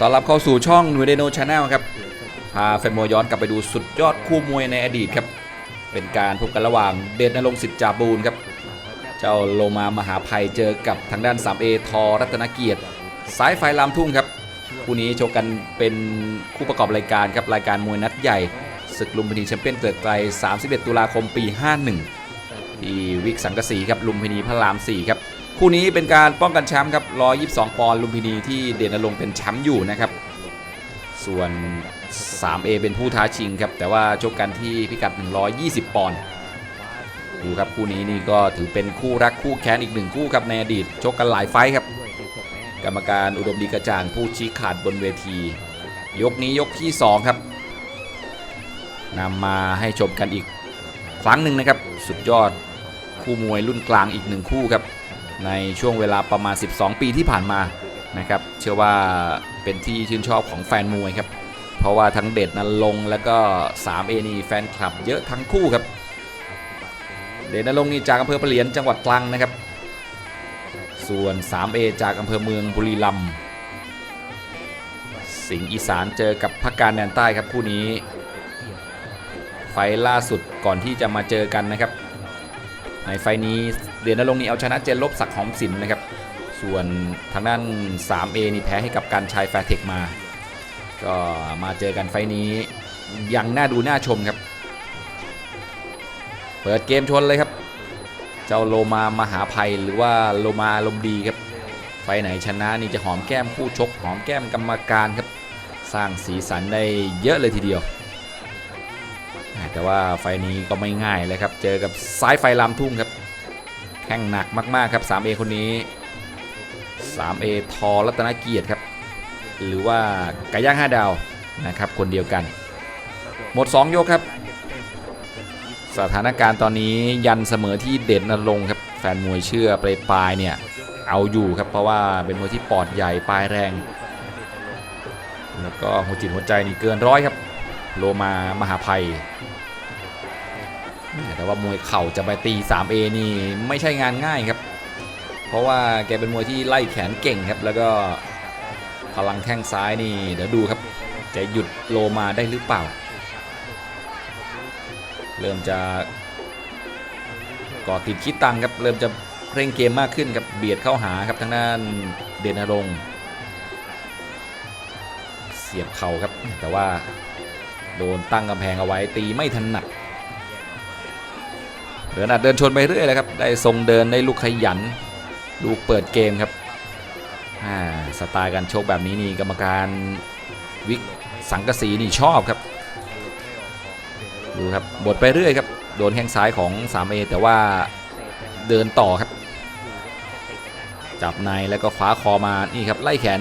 ต้อนรับเข้าสู่ช่องนูเดโนชาแนลครับ พาแฟนมวยย้อนกลับไปดูสุดยอดคู่มวยในอดีตครับ เป็นการพบกันระหว่างเดชนรงค์สิทธิ์จาบูนครับ เจ้าโลมามหาภัยเจอกับทางด้าน 3A ทอรัตนเกียรติ สายไฟลามทุ่งครับ คู่นี้ชกกันเป็นคู่ประกอบรายการครับ รายการมวยนัดใหญ่ ศึกลุมพินีแชมเปี้ยนเกิดไกล 31 ตุลาคมปี 51 ที่วิกสังกสีครับลุมพินีพระราม 4 ครับ คู่นี้เป็นการป้องกันแชมป์ครับ 122 ปอนด์ลุมพินีที่เดชนรงเป็นแชมป์อยู่นะครับ ส่วน 3A เป็นผู้ท้าชิงครับ แต่ว่าชกกันที่พิกัด 120 ปอนด์ดูครับคู่นี้นี่ก็ถือเป็นคู่รักคู่แค้นอีกหนึ่งคู่ครับในอดีตชกกันหลายไฟครับ กรรมการอุดมดีกระจ่างผู้ชี้ขาดบนเวที ยกนี้ยกที่ 2 ครับนำมาให้ชมกันอีกครั้งหนึ่งนะครับ สุดยอดคู่มวยรุ่นกลางอีกหนึ่งคู่ครับ ในช่วงเวลาประมาณ 12 ปีที่ผ่านมานะครับเชื่อว่าเป็นที่ชื่นชอบของแฟนมวยครับเพราะว่าทั้งเดชนันลงแล้วก็ 3A นี่แฟนคลับเยอะทั้งคู่ครับ เดชนันลงนี่จากอำเภอปะเหลียนจังหวัดตรังนะครับ ส่วน 3A จากอำเภอเมืองบุรีรัมย์สิงห์อีสานเจอกับภาคการแดนใต้ครับคู่นี้ ไฟล่าสุดก่อนที่จะมาเจอกันนะครับ ในไฟนี้ เดือนนรงนี่เอาชนะเจนลบศักหอมสินนะครับ ส่วนทางด้าน 3A นี่แพ้ให้กับการชายแฟร์เทคมา ก็มาเจอกันไฟนี้ยังน่าดูน่าชมครับ เปิดเกมชนเลยครับ เจ้าโลมามหาภัยหรือว่าโลมาลมดีครับ ไฟไหนชนะนี่จะหอมแก้มคู่ชก หอมแก้มกรรมการครับ สร้างสีสันได้เยอะเลยทีเดียวแต่ว่าไฟนี้ก็ไม่ง่ายเลยครับ เจอกับซ้ายไฟลามทุ่งครับ แข่งหนักมากๆครับ 3A คนนี้ 3A ทอรัตนเกียรติครับ หรือว่าไก่ย่าง5ดาวนะครับ คนเดียวกัน หมด 2 ยกครับ สถานการณ์ตอนนี้ยันเสมอที่เด่นนรงครับ แฟนมวยเชื่อปลายปลายเนี่ย เอาอยู่ครับ เพราะว่าเป็นมวยที่ปอดใหญ่ปลายแรง แล้วก็หัวจิตหัวใจนี่เกินร้อยครับ โลมามหาภัย แต่ว่ามวยเข่าจะไปตี 3A นี่ไม่ใช่งานง่ายครับ เพราะว่าแกเป็นมวยที่ไล่แขนเก่งครับ แล้วก็พลังแข้งซ้ายนี่เดี๋ยวดูครับ จะหยุดโลมาได้หรือเปล่า เริ่มจะก่อติดคิดตังครับ เริ่มจะเร่งเกมมากขึ้นครับเบียดเข้าหาครับทางด้านเดนรงเสียบเข่าครับ แต่ว่าโดนตั้งกำแพงเอาไว้ตีไม่ถนัด เดินอัดเดินชนไปเรื่อยเลยครับได้ทรงเดินได้ลูกขยัน ลูกเปิดเกมครับอ่าสไตล์การโชคแบบนี้นี่กรรมการวิกสังกะสีนี่ชอบครับดูครับบดไปเรื่อยครับโดนแข้งซ้ายของ 3A แต่ว่าเดินต่อครับ จับในแล้วก็คว้าคอมานี่ครับไล่แขน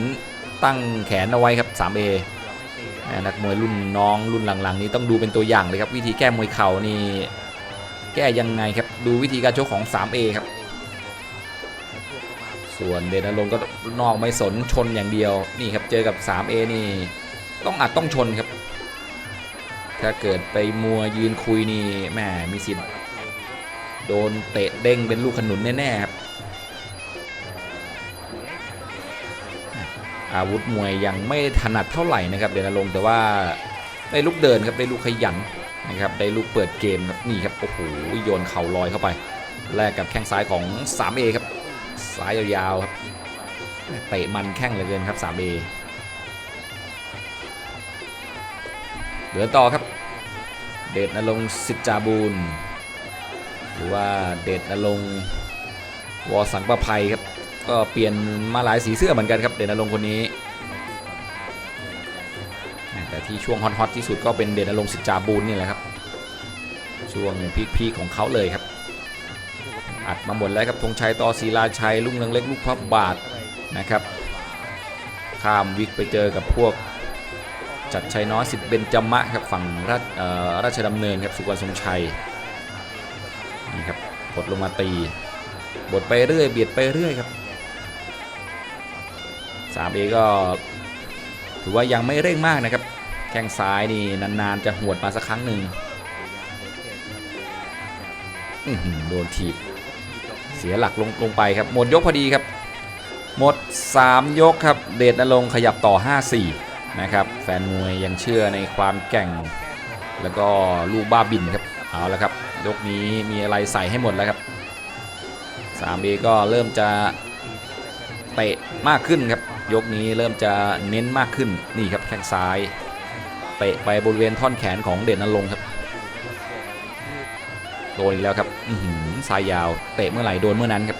ตั้งแขนเอาไว้ครับ 3A นักมวยรุ่นน้องรุ่นหลังๆ นี้ต้องดูเป็นตัวอย่างเลยครับวิธีแก้มวยเข่านี่ แก้ยังไงครับ ดูวิธีการชกของ 3A ครับ ส่วนเดนลงก็นอกไม่สนชนอย่างเดียวนี่ครับเจอกับ 3A นี่ต้องอัดต้องชนครับ ถ้าเกิดไปมัวยืนคุยนี่แหมมีสิทธิ์โดนเตะเด้งเป็นลูกขนุนแน่ๆครับอาวุธมวยยังไม่ถนัดเท่าไหร่นะครับเดนลงแต่ว่าได้ลูกเดินครับได้ลูกขยัน นะครับได้ลูกเปิดเกมครับนี่ครับโอ้โหโยนเข่าลอยเข้าไปแลกกับแข้งซ้ายของ 3A ครับซ้ายยาวๆครับเตะมันแข้งเหลือเกินครับ 3A เดินต่อครับ เดชนรงสิจาบูนหรือว่าเดชนรงวอสังประภัยครับก็เปลี่ยนมาหลายสีเสื้อเหมือนกันครับ เดชนรงคนนี้ ที่ช่วงฮอตๆที่สุดก็เป็นเดชนรงค์สิจาบูนนี่แหละครับ ช่วงพีคๆของเขาเลยครับ อัดมาหมดแล้วครับธงชัยต่อศิลาชัยลุงเรืองเล็กลูกพระบาทนะครับ ข้ามวิกไปเจอกับพวกจัดชัยน้อยสิทธิ์เบญจมะครับฝั่งราชราชดำเนินครับสุวรรณทรงชัยนี่ครับกดลงมาตีบดไปเรื่อยเบียดไปเรื่อยครับ 3A ก็ถือว่ายังไม่เร่งมากนะครับ ข้งซ้ายนี่นานๆจะหวดมาสักครั้งหนึ่งโดนถีบ เสียหลักลงลงไปครับ หมดยกพอดีครับ หมด 3 ยกครับ เดชนรงขยับต่อ 5-4 นะครับ แฟนมวยยังเชื่อในความแกร่ง แล้วก็ลูกบ้าบินครับ เอาละครับ ยกนี้มีอะไรใส่ให้หมดแล้วครับ 3A ก็เริ่มจะเตะมากขึ้นครับ ยกนี้เริ่มจะเน้นมากขึ้น นี่ครับแข้งซ้าย เตะไปบริเวณท่อนแขนของเดชนนรงค์ครับ โดนอีกแล้วครับอือหือซ้ายยาวเตะเมื่อไหร่โดนเมื่อนั้นครับ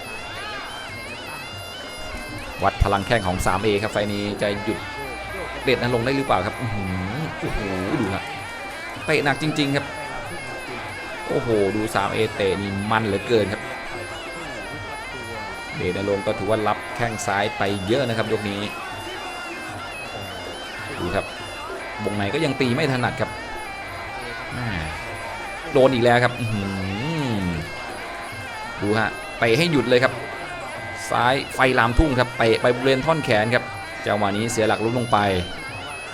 วัดพลังแข้งของ 3A ครับไฟนี้จะหยุดเดชนนรงได้หรือเปล่าครับอื้อหือโอ้โหดูครับเตะหนักจริง ๆครับ โอ้โหดู 3A เตะนี่มันเหลือเกินครับเดชนรงก็ถือว่ารับแข้งซ้ายไปเยอะนะครับยกนี้ดูครับ วงในก็ยังตีไม่ถนัดครับแม่โดนอีกแล้วครับอื้อหือดูฮะไปให้หยุดเลยครับ ซ้ายไฟลามทุ่งครับไปไปบริเวณท่อนแขนครับจังหวะนี้เสียหลักล้มลงไป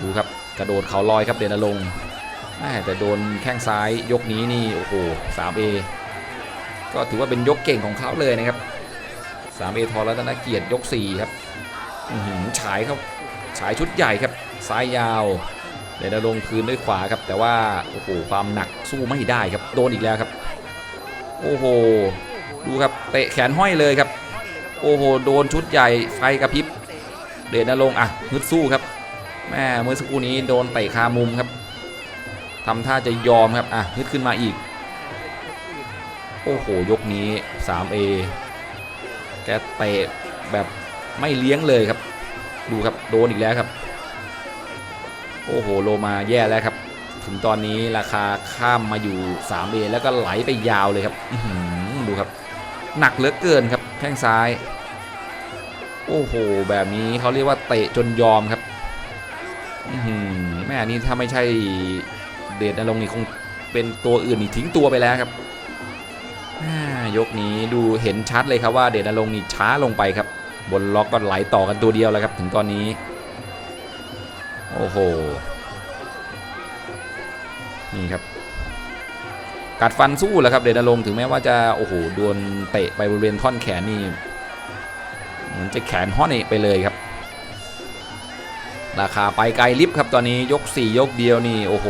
ดูครับกระโดดเขาลอยครับเดนลงค์แม่แต่โดนแข้งซ้ายยกนี้นี่โอ้โห 3A ก็ถือว่าเป็นยกเก่งของเขาเลยนะครับ 3A ทอรัตนเกียรติยก 4 ครับอื้อหือฉายเขาฉายชุดใหญ่ครับ ซ้ายยาว เดนลงคืนด้วยขวาครับ แต่ว่าโอ้โหความหนักสู้ไม่ได้ครับโดนอีกแล้วครับ โอ้โห ดูครับเตะแขนห้อยเลยครับ โอ้โหโดนชุดใหญ่ไฟกระพริบ เดนรงอะฮึดสู้ครับแม่เมื่อสักครู่นี้โดนเตะคามุมครับทำท่าจะยอมครับอะฮึดขึ้นมาอีก โอ้โหยกนี้ 3A แกเตะแบบไม่เลี้ยงเลยครับ ดูครับโดนอีกแล้วครับ โอ้โหโลมาแย่แล้วครับ ถึงตอนนี้ราคาข้ามมาอยู่ 3A แล้วก็ไหลไปยาวเลยครับดูครับ หนักเหลือเกินครับแข้งซ้าย โอ้โห แบบนี้เขาเรียกว่าเตะจนยอมครับแม่นี่ถ้าไม่ใช่เดชนรงค์นี่คงเป็นตัวอื่นนี่ทิ้งตัวไปแล้วครับยกนี้ดูเห็นชัดเลยครับว่าเดชนรงค์นี่ช้าลงไปครับ บนล็อกก็ไหลต่อกันตัวเดียวแล้วครับ ถึงตอนนี้ อ้โห นี่ครับ กัดฟันสู้แล้วครับเดชนรงถึงแม้ว่าจะโอ้โหโดนเตะไปบริเวณท่อนแขนนี่เหมือนจะแขนห้อนไปเลยครับ ราคาไปไกลลิฟต์ครับตอนนี้ยก 4 ยกเดียวนี่โอ้โห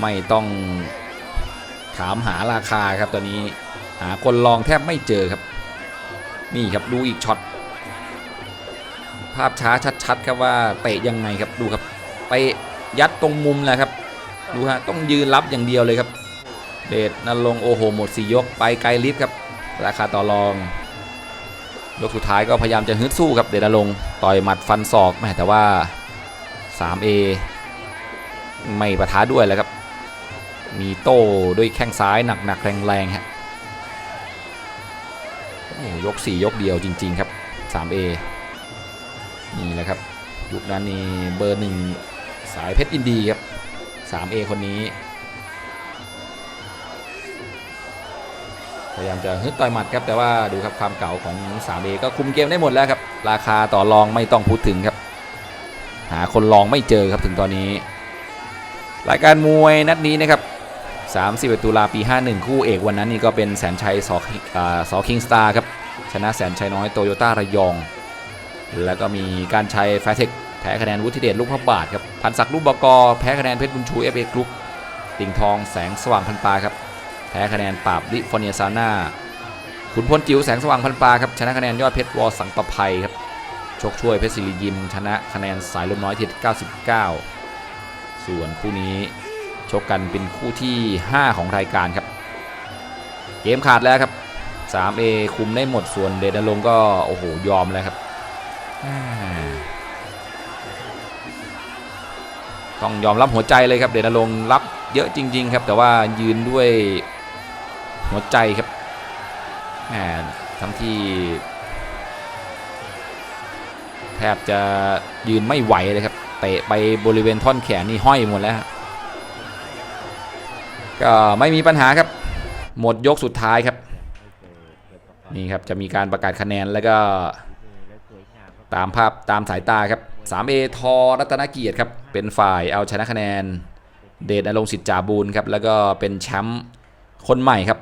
ไม่ต้องถามหาราคาครับตอนนี้หาคนลองแทบไม่เจอครับ นี่ครับดูอีกช็อต ภาพช้าชัดๆครับว่าเตะยังไงครับดูครับไปยัดตรงมุมแหละครับดูฮะต้องยืนรับอย่างเดียวเลยครับ เดชนรงโอโหหมด4ยกไปไกลลิฟต์ครับ ราคาต่อรอง ยกสุดท้ายก็พยายามจะฮึดสู้ครับเดชนรงต่อยหมัดฟันศอกแม่แต่ว่า 3A ไม่ประท้าด้วยแล้วครับ มีโต้ด้วยแข้งซ้ายหนักๆแรงๆฮะยก 4 ยกเดียวจริง ๆ ครับ 3A นี่แหละครับยุคนั้นนี่เบอร์หนึ่งสายเพชรอินดีครับ 3A คนนี้ พยายามจะฮึดต่อยหมัดครับ แต่ว่าดูครับความเก่าของ 3A ก็คุมเกมได้หมดแล้วครับ ราคาต่อรองไม่ต้องพูดถึงครับ หาคนลองไม่เจอครับถึงตอนนี้ รายการมวยนัดนี้นะครับ31ตุลาปี 51 คู่เอกวันนั้นนี่ก็เป็นแสนชัยสออ่าสอคิงสตาร์ครับ ชนะแสนชัยน้อยโตโยต้าระยอง แล้วก็มีการชัยแฟร์เทคแพ้คะแนนวุฒิเดชลูกพระบาทครับพันศักดิ์ลูกบกแพ้คะแนนเพชรบุญชูเอฟเอกรุ๊ปติงทองแสงสว่างพันปาครับแพ้คะแนนปราบลิฟอร์เนียซาน่าขุนพลจิ๋วแสงสว่างพันปาครับชนะคะแนนยอดเพชรวอสังประภัยครับโชคช่วยเพชรศิริยิม ชนะคะแนนสายลมน้อยที่99 ส่วนคู่นี้ชกกันเป็นคู่ที่ 5 ของรายการครับ เกมขาดแล้วครับ 3A คุมได้หมดส่วนเดชนรงก็โอ้โหยอมแล้วครับ ต้องยอมรับหัวใจเลยครับ เดนรงรับเยอะจริง ๆ ครับ แต่ว่ายืนด้วยหัวใจครับแหมทั้งที่แทบจะยืนไม่ไหวเลยครับ เตะไปบริเวณท่อนแขนนี่ห้อยหมดแล้ว ก็ไม่มีปัญหาครับ หมดยกสุดท้ายครับ นี่ครับจะมีการประกาศคะแนนแล้วก็ ตามภาพตามสายตาครับ 3A ทอรัตนเกียรติครับ เป็นฝ่ายเอาชนะคะแนน เดชนรงสิทธิ์จาบูลครับ แล้วก็เป็นแชมป์คนใหม่ครับ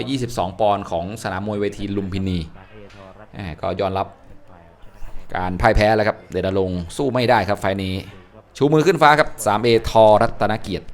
122 ปอนด์ของสนามมวยเวทีลุมพินี ก็ยอมรับการพ่ายแพ้แล้วครับ เดชนรงสู้ไม่ได้ครับไฟนี้ ชูมือขึ้นฟ้าครับ 3A ทอรัตนเกียรติ